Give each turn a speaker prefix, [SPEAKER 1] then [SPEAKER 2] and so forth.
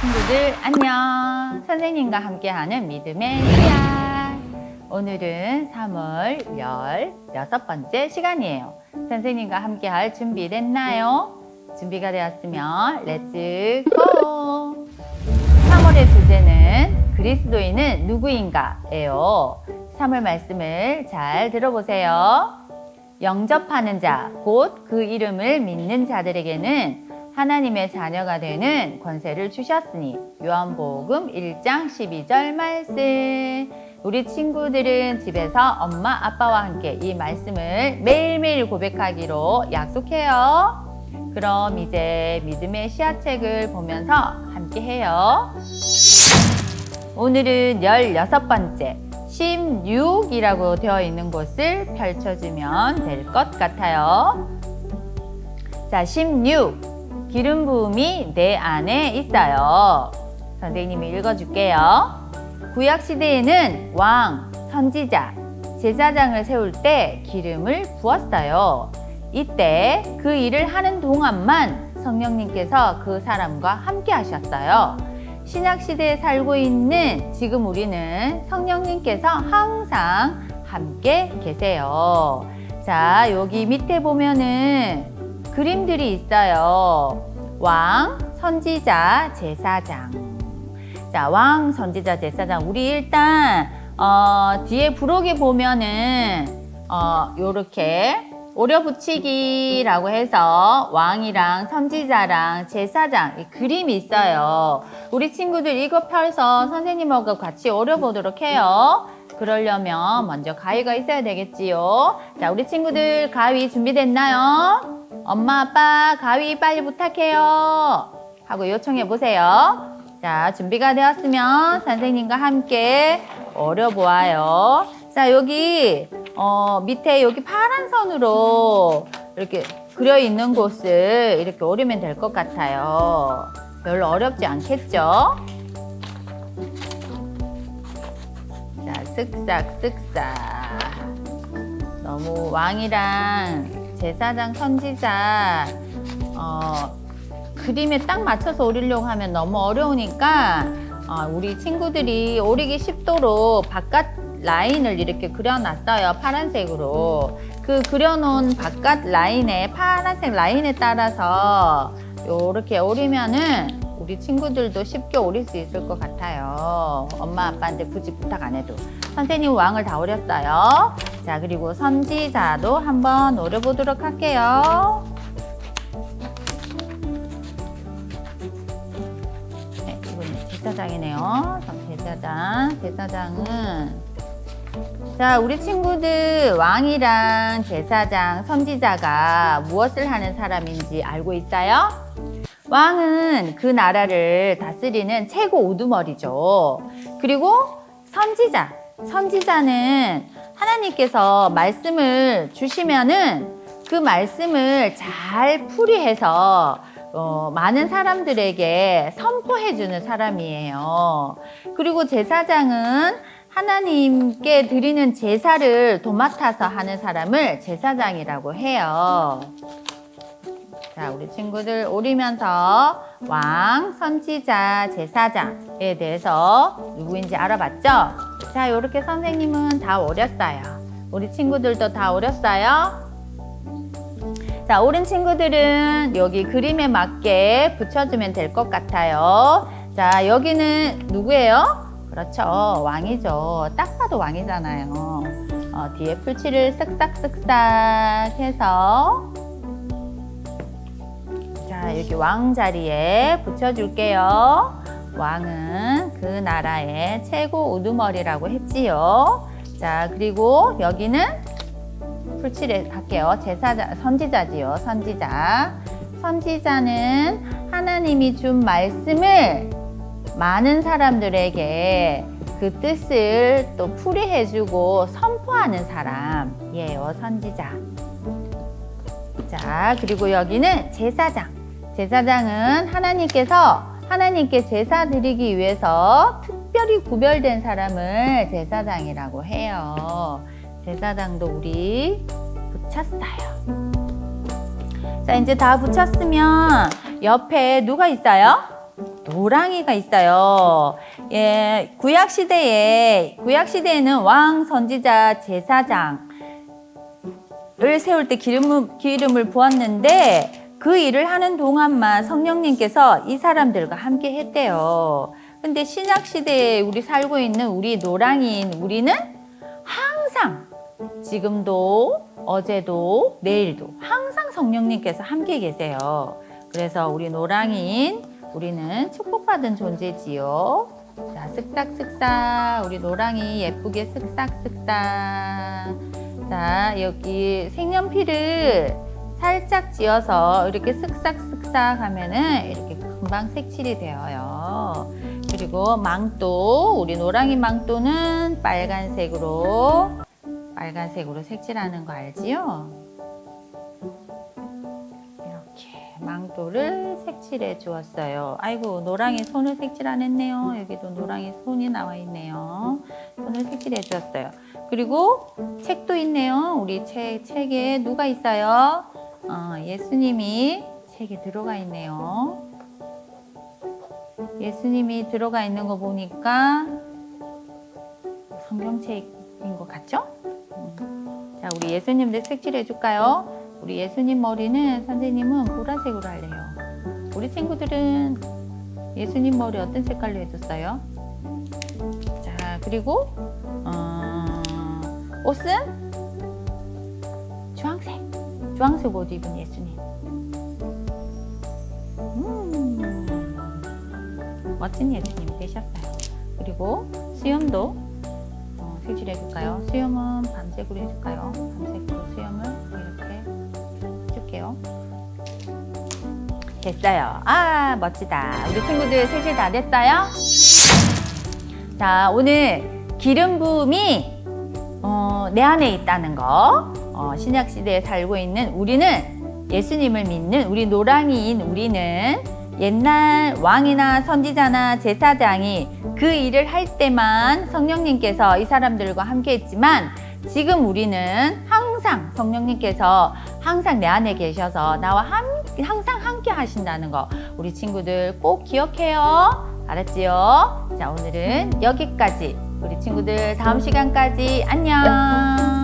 [SPEAKER 1] 친구들 안녕. 선생님과 함께하는 믿음의 씨앗. 오늘은 3월 16번째 시간이에요. 선생님과 함께할 준비 됐나요? 준비가 되었으면 렛츠 고! 3월의 주제는 그리스도인은 누구인가 예요. 3월 말씀을 잘 들어보세요. 영접하는 자, 곧 그 이름을 믿는 자들에게는 하나님의 자녀가 되는 권세를 주셨으니 요한복음 1장 12절 말씀. 우리 친구들은 집에서 엄마 아빠와 함께 이 말씀을 매일매일 고백하기로 약속해요. 그럼 이제 믿음의 씨앗책을 보면서 함께 해요. 오늘은 16번째 16이라고 되어 있는 곳을 펼쳐주면 될 것 같아요. 자, 16. 기름 부음이 내 안에 있어요. 선생님이 읽어줄게요. 구약 시대에는 왕, 선지자, 제사장을 세울 때 기름을 부었어요. 이때 그 일을 하는 동안만 성령님께서 그 사람과 함께 하셨어요. 신약 시대에 살고 있는 지금 우리는 성령님께서 항상 함께 계세요. 자, 여기 밑에 보면은 그림들이 있어요. 왕, 선지자, 제사장. 자, 왕, 선지자, 제사장. 우리 일단 어, 뒤에 부록에 보면은 어, 요렇게 오려붙이기라고 해서 왕이랑 선지자랑 제사장 이 그림이 있어요. 우리 친구들 이거 펴서 선생님하고 같이 오려보도록 해요. 그러려면 먼저 가위가 있어야 되겠지요. 자, 우리 친구들 가위 준비됐나요? 엄마, 아빠 가위 빨리 부탁해요. 하고 요청해 보세요. 자, 준비가 되었으면 선생님과 함께 오려보아요. 자, 여기 어, 밑에 여기 파란 선으로 이렇게 그려 있는 곳을 이렇게 오리면 될 것 같아요. 별로 어렵지 않겠죠? 자, 쓱싹, 쓱싹. 너무 왕이랑 제사장, 선지자, 어, 그림에 딱 맞춰서 오리려고 하면 너무 어려우니까, 어, 우리 친구들이 오리기 쉽도록 바깥 라인을 이렇게 그려놨어요. 파란색으로. 그 그려놓은 바깥 라인에, 파란색 라인에 따라서 이렇게 오리면은 우리 친구들도 쉽게 오릴 수 있을 것 같아요. 엄마 아빠한테 굳이 부탁 안 해도. 선생님 왕을 다 오렸어요. 자, 그리고 선지자도 한번 오려보도록 할게요. 네, 이건 제사장이네요. 제사장. 제사장은 자, 우리 친구들 왕이랑 제사장, 선지자가 무엇을 하는 사람인지 알고 있어요? 왕은 그 나라를 다스리는 최고 우두머리죠. 그리고 선지자, 선지자는 하나님께서 말씀을 주시면은 그 말씀을 잘 풀이해서 어, 많은 사람들에게 선포해주는 사람이에요. 그리고 제사장은 하나님께 드리는 제사를 도맡아서 하는 사람을 제사장이라고 해요. 자, 우리 친구들 오리면서 왕, 선지자, 제사장에 대해서 누구인지 알아봤죠? 자, 이렇게 선생님은 다 오렸어요. 우리 친구들도 다 오렸어요? 자, 오른 친구들은 여기 그림에 맞게 붙여주면 될 것 같아요. 자, 여기는 누구예요? 그렇죠. 왕이죠. 딱 봐도 왕이잖아요. 어, 뒤에 풀칠을 쓱싹쓱싹 해서 자, 여기 왕 자리에 붙여줄게요. 왕은 그 나라의 최고 우두머리라고 했지요. 자, 그리고 여기는 풀칠해 할게요. 제사자, 선지자지요. 선지자. 선지자는 하나님이 준 말씀을 많은 사람들에게 그 뜻을 또 풀이해주고 선포하는 사람이에요. 선지자. 자, 그리고 여기는 제사장. 제사장은 하나님께서 하나님께 제사 드리기 위해서 특별히 구별된 사람을 제사장이라고 해요. 제사장도 우리 붙였어요. 자, 이제 다 붙였으면 옆에 누가 있어요? 노랑이가 있어요. 예, 구약 시대에 구약 시대에는 왕 선지자 제사장 을 세울 때 기름을, 기름을 부었는데 그 일을 하는 동안만 성령님께서 이 사람들과 함께 했대요. 근데 신약 시대에 우리 살고 있는 우리 노랑인 우리는 항상 지금도 어제도 내일도 항상 성령님께서 함께 계세요. 그래서 우리 노랑인 우리는 축복받은 존재지요. 자, 쓱싹쓱싹 우리 노랑이 예쁘게 쓱싹쓱싹 자, 여기 색연필을 살짝 지어서 이렇게 쓱싹쓱싹 하면은 이렇게 금방 색칠이 되어요. 그리고 망토, 우리 노랑이 망토는 빨간색으로, 빨간색으로 색칠하는 거 알지요? 이렇게 망토를 색칠해 주었어요. 아이고, 노랑이 손을 색칠 안 했네요. 여기도 노랑이 손이 나와 있네요. 손을 색칠해 주었어요. 그리고 책도 있네요. 우리 책, 책에 누가 있어요? 어, 예수님이 책에 들어가 있네요. 예수님이 들어가 있는 거 보니까 성경책인 것 같죠? 음. 자, 우리 예수님들 색칠해 줄까요? 우리 예수님 머리는 선생님은 보라색으로 할래요. 우리 친구들은 예수님 머리 어떤 색깔로 해줬어요? 자, 그리고 어, 옷은. 주황색 옷 입은 예수님. 음, 멋진 예수님이 되셨어요. 그리고 수염도 어, 색칠해 줄까요? 수염은 밤색으로 해줄까요? 밤색으로 수염을 이렇게 해줄게요. 됐어요. 아, 멋지다. 우리 친구들 색칠 다 됐어요? 자, 오늘 기름 부음이 어, 내 안에 있다는 거. 어, 신약 시대에 살고 있는 우리는 예수님을 믿는 우리 노랑이인 우리는 옛날 왕이나 선지자나 제사장이 그 일을 할 때만 성령님께서 이 사람들과 함께 했지만 지금 우리는 항상 성령님께서 항상 내 안에 계셔서 나와 함, 항상 함께 하신다는 거 우리 친구들 꼭 기억해요. 알았지요? 자, 오늘은 여기까지. 우리 친구들 다음 시간까지 안녕.